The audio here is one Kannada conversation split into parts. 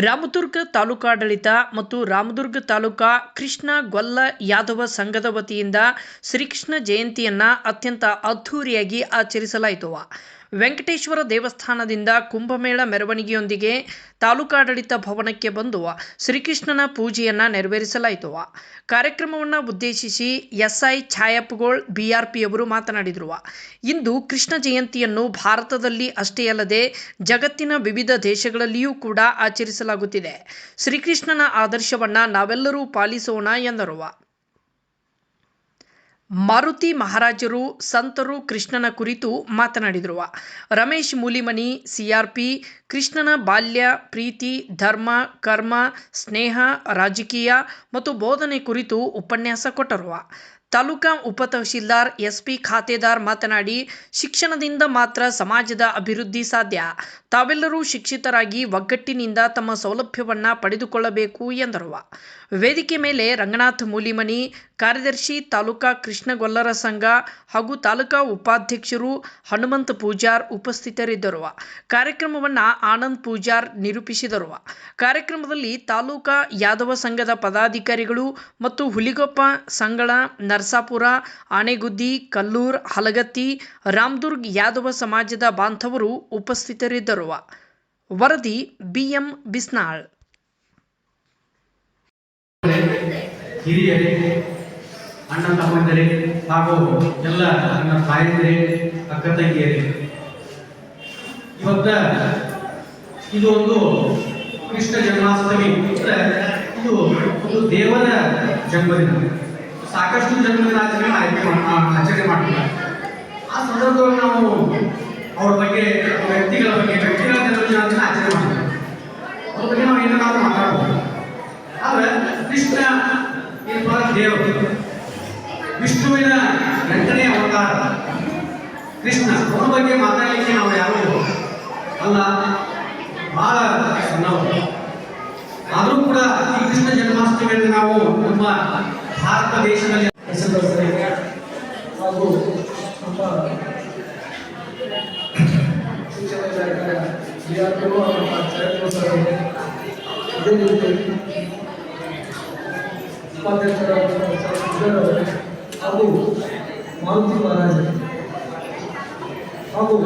ರಾಮದುರ್ಗ ತಾಲೂಕಾಡಳಿತ ಮತ್ತು ರಾಮದುರ್ಗ ತಾಲೂಕಾ ಕೃಷ್ಣ ಗೊಲ್ಲ ಯಾದವ ಸಂಘದ ವತಿಯಿಂದ ಶ್ರೀಕೃಷ್ಣ ಜಯಂತಿಯನ್ನು ಅತ್ಯಂತ ಅದ್ಧೂರಿಯಾಗಿ ಆಚರಿಸಲಾಯಿತು. ವೆಂಕಟೇಶ್ವರ ದೇವಸ್ಥಾನದಿಂದ ಕುಂಭಮೇಳ ಮೆರವಣಿಗೆಯೊಂದಿಗೆ ತಾಲೂಕಾಡಳಿತ ಭವನಕ್ಕೆ ಬಂದು ಶ್ರೀಕೃಷ್ಣನ ಪೂಜೆಯನ್ನ ನೆರವೇರಿಸಲಾಯಿತು. ಕಾರ್ಯಕ್ರಮವನ್ನು ಉದ್ದೇಶಿಸಿ ಎಸ್ಐ ಛಾಯಪ್ಪಗೋಳ್ ಬಿಆರ್ಪಿಯವರು ಮಾತನಾಡಿದರು. ಇಂದು ಕೃಷ್ಣ ಜಯಂತಿಯನ್ನು ಭಾರತದಲ್ಲಿ ಅಷ್ಟೇ ಅಲ್ಲದೆ ಜಗತ್ತಿನ ವಿವಿಧ ದೇಶಗಳಲ್ಲಿಯೂ ಕೂಡ ಆಚರಿಸಲಾಗುತ್ತಿದೆ. ಶ್ರೀಕೃಷ್ಣನ ಆದರ್ಶವನ್ನು ನಾವೆಲ್ಲರೂ ಪಾಲಿಸೋಣ ಎಂದರು. ಮಾರುತಿ ಮಹಾರಾಜರು, ಸಂತರು ಕೃಷ್ಣನ ಕುರಿತು ಮಾತನಾಡಿದರು. ರಮೇಶ್ ಮೂಲಿಮನಿ ಸಿಆರ್ಪಿ ಕೃಷ್ಣನ ಬಾಲ್ಯ, ಪ್ರೀತಿ, ಧರ್ಮ, ಕರ್ಮ, ಸ್ನೇಹ, ರಾಜಕೀಯ ಮತ್ತು ಬೋಧನೆ ಕುರಿತು ಉಪನ್ಯಾಸ ಕೊಟ್ಟರು. ತಾಲೂಕಾ ಉಪತಹಶೀಲ್ದಾರ್ ಎಸ್ಪಿ ಖಾತೆದಾರ್ ಮಾತನಾಡಿ, ಶಿಕ್ಷಣದಿಂದ ಮಾತ್ರ ಸಮಾಜದ ಅಭಿವೃದ್ಧಿ ಸಾಧ್ಯ. ತಾವೆಲ್ಲರೂ ಶಿಕ್ಷಿತರಾಗಿ ಒಗ್ಗಟ್ಟಿನಿಂದ ತಮ್ಮ ಸೌಲಭ್ಯವನ್ನ ಪಡೆದುಕೊಳ್ಳಬೇಕು ಎಂದರು. ವೇದಿಕೆ ಮೇಲೆ ರಂಗನಾಥ್ ಮೂಲಿಮನಿ, ಕಾರ್ಯದರ್ಶಿ ತಾಲೂಕಾ ಕೃಷ್ಣಗೊಲ್ಲರ ಸಂಘ ಹಾಗೂ ತಾಲೂಕಾ ಉಪಾಧ್ಯಕ್ಷರು ಹನುಮಂತ ಪೂಜಾರ್ ಉಪಸ್ಥಿತರಿದ್ದರು. ಕಾರ್ಯಕ್ರಮವನ್ನು ಆನಂದ್ ಪೂಜಾರ್ ನಿರೂಪಿಸಿದರು. ಕಾರ್ಯಕ್ರಮದಲ್ಲಿ ತಾಲೂಕಾ ಯಾದವ ಸಂಘದ ಪದಾಧಿಕಾರಿಗಳು ಮತ್ತು ಹುಲಿಗೊಪ್ಪ ಸಂಗಳ ನರಸಾಪುರ, ಆನೆಗುದ್ದಿ, ಕಲ್ಲೂರ್, ಹಲಗತ್ತಿ, ರಾಮದುರ್ಗ್ ಯಾದವ ಸಮಾಜದ ಬಾಂಧವರು ಉಪಸ್ಥಿತರಿದ್ದರು. ವರದಿ ಬಿಎಂ ಬಿಸ್ನಾಳ್. ಹಿರಿಯರೇ ಅಣ್ಣ ತಮ್ಮಂದಿರೇ, ಹಾಗೂ ಎಲ್ಲ ನನ್ನ ತಾಯಂದಿರೇ, ಅಕ್ಕ ತಂಗಿಯರೇ. ಇವತ್ತ ಇದು ಒಂದು ಕೃಷ್ಣ ಜನ್ಮಾಷ್ಟಮಿ. ಇದು ಒಂದು ದೇವರ ಜನ್ಮದಿನ. ಸಾಕಷ್ಟು ಜನ್ಮದಿನ ಆಚರಣೆ ಆಯ್ಕೆ ಆಚರಣೆ ಮಾಡ್ತಾರೆ. ಆ ಸಂದರ್ಭದಲ್ಲಿ ನಾವು ಅವ್ರ ಬಗ್ಗೆ ವ್ಯಕ್ತಿಗಳ ಬಗ್ಗೆ, ವ್ಯಕ್ತಿಗಳ ಅಂತ ಆಚರಣೆ ಮಾಡ್ತೀವಿ. ಅವ್ರ ಬಗ್ಗೆ ನಾವು ಏನಾದ್ರು ಮಾತಾಡಬಹುದು ಆದ್ರೆ ಕೃಷ್ಣ ದೇವರು, ವಿಷ್ಣುವಿನ ಎಂಟನೇ ಅವತಾರ ಕೃಷ್ಣ. ಅವನ ಬಗ್ಗೆ ಮಾತಾಡಲಿಕ್ಕೆ ನಾವು ಯಾರು ಅಲ್ಲ, ಬಹಳ ಸಣ್ಣವರು. ಆದರೂ ಕೂಡ ಈ ಕೃಷ್ಣ ಜನ್ಮಾಷ್ಟಮಿಯನ್ನು ನಾವು ನಮ್ಮ ಭಾರತ ದೇಶದಲ್ಲಿ ಹೆಸರುಗಳಿಗೆ ಹಾಗೂ ನಮ್ಮ ಅದೇ ರೀತಿ ಉಪಾಧ್ಯಕ್ಷರಾದ ಅವರೇ ಹಾಗೂ ಮಾರುತಿ ಮಹಾರಾಜರು ಹಾಗೂ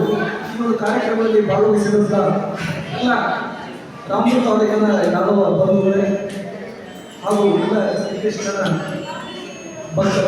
ಈ ಒಂದು ಕಾರ್ಯಕ್ರಮದಲ್ಲಿ ಭಾಗವಹಿಸಿದಂಥ ಎಲ್ಲ ರಾಮಪುರ ಅವರಿಗೆಲ್ಲ ಯಾದವ ಬಂಧುಗಳೇ ಹಾಗೂ ಎಲ್ಲ ಶ್ರೀಕೃಷ್ಣನ ಬಸ್